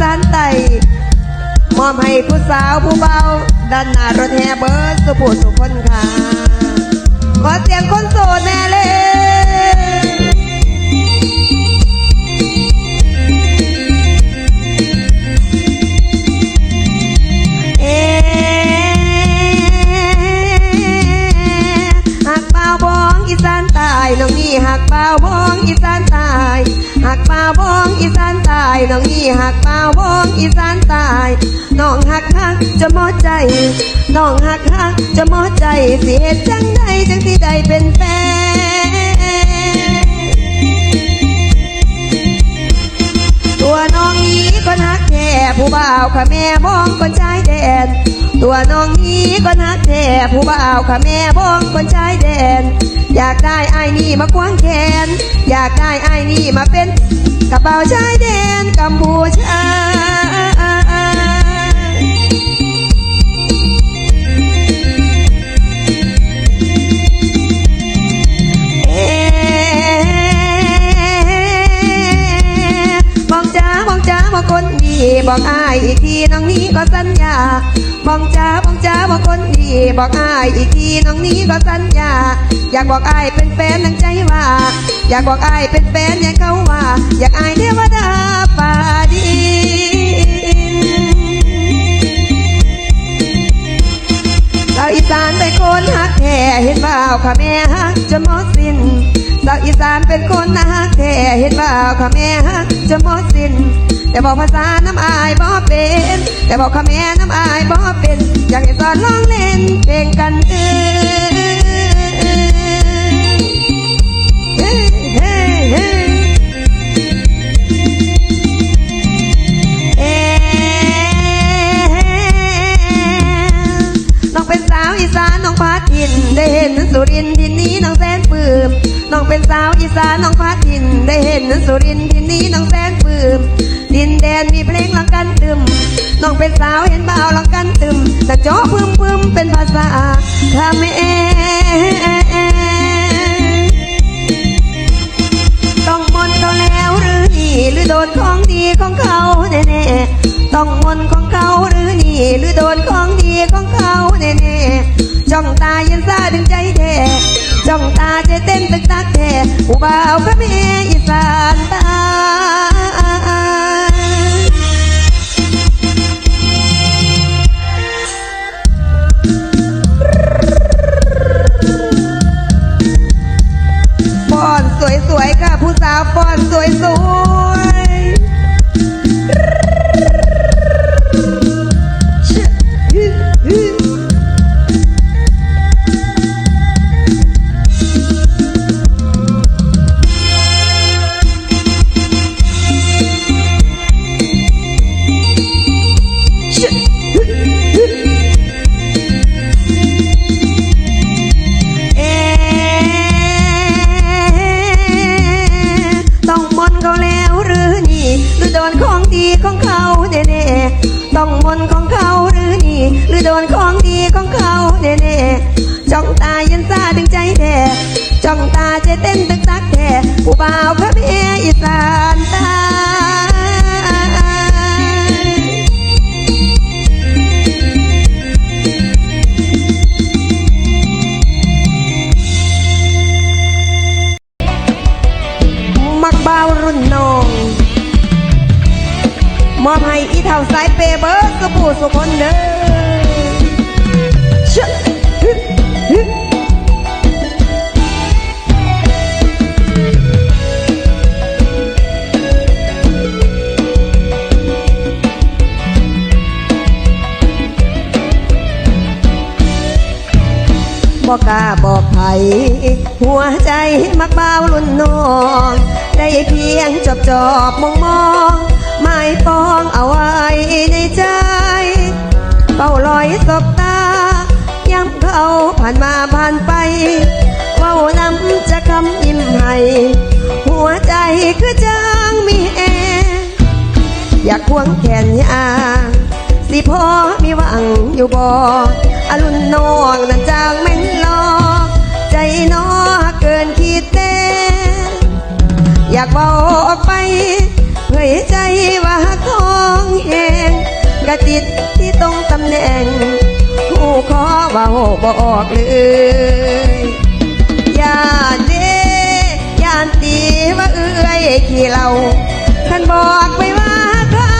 สานไตมอบให้ผู้สาวผู้เบาด้านหน้ารถแห่เบิร์ดสุผู้สุคนค่ะ ขอเสียงคนโสดแน่เลย น้องหักป่าบองอีสานตายน้องหักหักจะมอใจน้องหักหักจะมอใจสิเหตุจังใดจังที่ใดเป็นแฟนตัวน้องนี้ก็นักแท้ผู้บ่าวค่ะแม่บ้องคนชายแดนตัวน้องนี้ก็นักแท้ผู้บ่าวค่ะแม่บ้องคนชายแดนอยากได้ไอ้นี่มาควงแขนอยากได้ไอ้นี่มาเป็น กระเป๋าชายแดนกัมพูชาเอ๊ะมองจ้าบอกจ้าบอกคนดีบอกอายอีกทีน้องนี้ก็สัญญามองจ้ามองจ้ามองคนดีบอกอายอีกทีน้องนี้ก็สัญญา อยากบอกอายเป็นแฟนนังใจว่า อยากบอกอายเป็นแฟนอย่างเขาว่า อยากอายเทวดาป่าดี อีสานเป็นคนฮักแท้เห็นบ่าวค่ะแม่ฮักจะหมดสิ้นสาวอีสานเป็นคนฮักแท้เห็นบ่าวค่ะแม่ฮักจะหมดสิ้นแต่บอกภาษาน้ำอายบ่เป็น แต่บอกค่ะแม่น้ำอายบ่เป็น อยากให้สอนร้องเล่นเพลงกันเออ ได้เห็นสุรินทร์ทินนี้น้องแสนปื้มน้องเป็นสาวอีสานน้องพาทิน ได้เห็นสุรินทร์ทินนี้น้องแสนปื้มดินแดนมีเพลงลังกันตึมน้องเป็นสาวเห็นบ่าวลังกันตึมแต่จอพึมพึมเป็นภาษาเขมต้องมนเขาแล้วหรือนี่หรือโดนของดีของเขาแน่ๆต้องมนของเขาหรือนี่หรือโดนของดีของเขาแน่ๆ จ้องตาเย็นซาดึงใจแท้จ้องตาใจเต้นตึกตักแท้ผู้บ่าวพระเมอีสานตาป้อนสวยๆค่ะผู้สาวป้อนสวย ต้องมนของเขาหรือนี่หรือโดนของดีของเขาแน่ๆจ้องตาเย็นซาถึงใจแท้จ้องตาใจเต้นตึกตักแท้ผู้บ่าวพระเมียอีสา บอกกล้าบอกใครหัวใจมักเบาวรุ่นนอง ได้เพียงจอบจอบมองมองไม่ปองเอาไว้ในใจ เป้าลอยสบตา ย้ำเขาผ่านมาผ่านไป เว้านำจะคำยิ้มให้หัวใจคือจางมีแอ อยากควงแขนยาสิพอมีหวังอยู่บ่อรุณน้องนั้นจางแม่นลอ น้อเกินคิดเต้อยากบอกออกไปเผยใจว่าของกระติดที่ตรงตำแหน่งผู้ขอว่าบอกเลยย่านเด้ย่านตีว่าเอื้อยขี้เราท่านบอกไปว่าเขา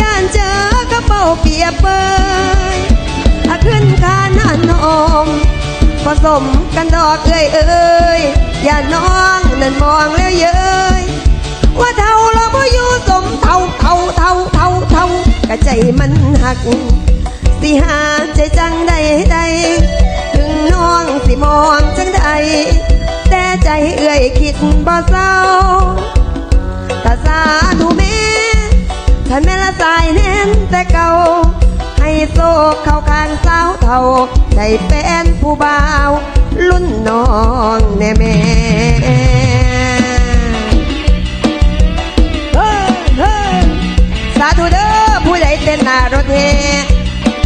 ย่านเจอกระเป๋าเปียเปยอาขึ้นคานหันอม ผสมกันดอกเอ้ยเอ้ยอย่าน้องนั่นมองแล้วเย้ยว่าเท่าเราบ่อยู่สมเท่าเท่าเท่าเท่าเท่ากะใจมันหักสิหาใจจังใดใดถึงน้องสิมองจังใดแต่ใจเอื้อยคิดบ่เศร้าตาสาธุแม่ท่านแม่ละสายแน่นแต่เก่า ให้โซกเข้าข้างสาวเท่าได้เป็นผู้บ่าว รุ่นน้องแน่แม่เฮ้ยเฮ้ยสาธุเด้อผู้ใดเต้นหน้ารถเฮ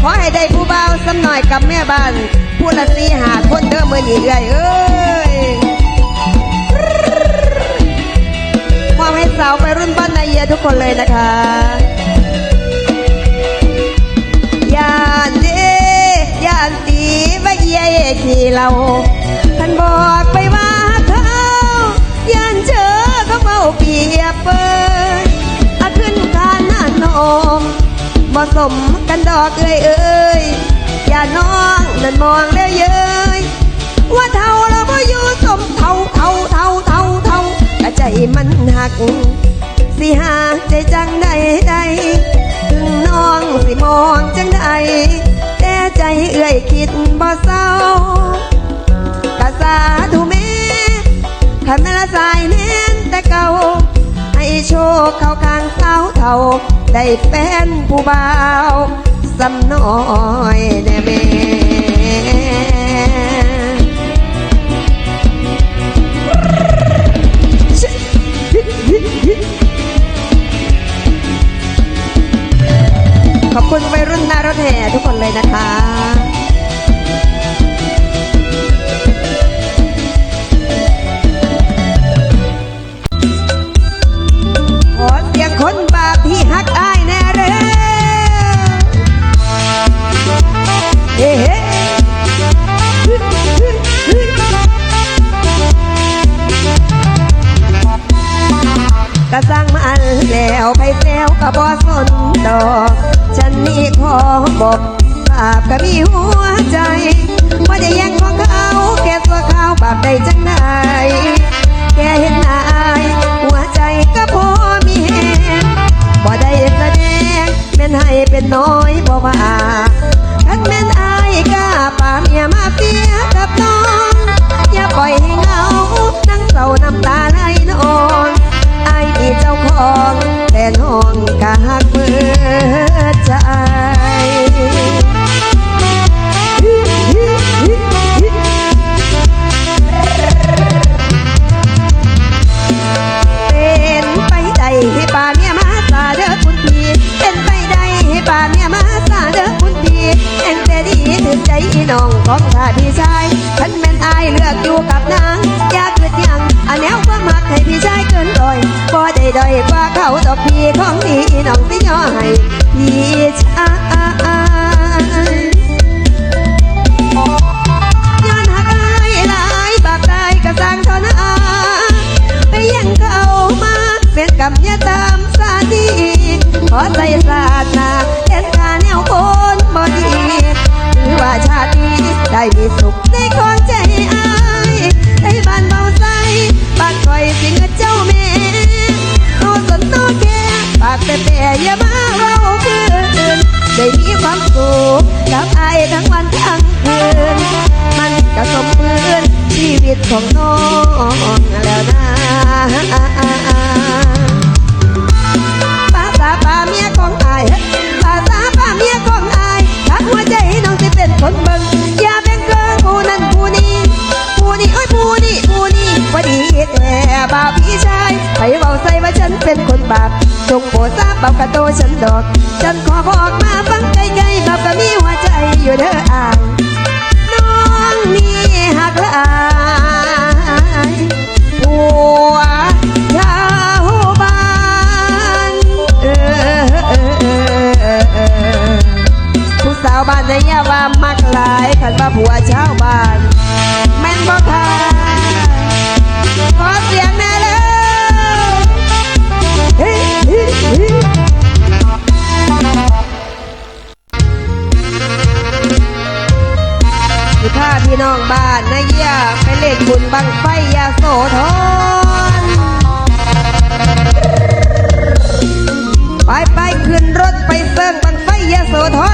ขอให้ได้ผู้เบาวสำหน่อยกับแม่บ้านผู้ละสีหาคนเด้อมือนีเอ้ยเอ้ยมอบให้สาวไปรุ่นบ้านนายเยียทุกคนเลยนะคะ ว่าเยียขี่เราท่านบอกไปว่าเขายานเจอเขาเมาเปียบเปยอาขึ้นคานหน้านอมบ่สมกันดอกเอ้ยเอ้ยอย่าน้องนั่นมองแล้วเย้ยว่าเท่าเราบ่อยู่สมเท่าเท่าเท่าเท่าเท่ากะใจมันหักสิหาใจจังใดใดถึงน้องสิมองจังใด ใจเอื้อยคิดบ่เศร้ากะสาธุแม่ขันแม่ละสายแน่นแต่เก่า ให้โชคเข้าข้างสาวเท่า ได้เป็นผู้บ่าวสำน้อยแน่แม่ คุณวัยรุ่นหน้ารถแห่ทุกคนเลยนะคะขอเสียงคนบาปที่ฮักอายแน่เร็วเฮ้เฮ้กระสร้างมันแล้วไปแซวกะบ่สนดอก นี่ขอบอกบาปก็มีหัวใจว่าได้แยังของเขาแก่ตัวเขาบาปได้จังไดแกเห็นอายหัวใจก็พอมีแหงบ่ได้แสดงเป็นให้เป็นน้อยบ่ว่าคันแม่นอายกล้าป่าเมียมาเปี ด้ด้อยกว่าเขาดอกพี่ของดีอีน้องสิย่อให้พี่ชายย้อนหักอายหลายบาปตายก็สร้างเท่านาไปยังเขามาเป็นกรรมยาตามสาดีขอใจสาดนาเห็นตาแนวคนบอดีถือว่าชาตินี้ได้มีสุขในของใจ แต่แต่อย่ามาเล่าเพื่อนได้มีความสุขกับอายทั้งวันทั้งคืน มันก็สมเพื่อนชีวิตของน้อง พี่น้องบ้านนายาไปเล่นบุญบังไฟยาโสธรไปไปขึ้นรถไปเสิร์งบังไฟยาโสธร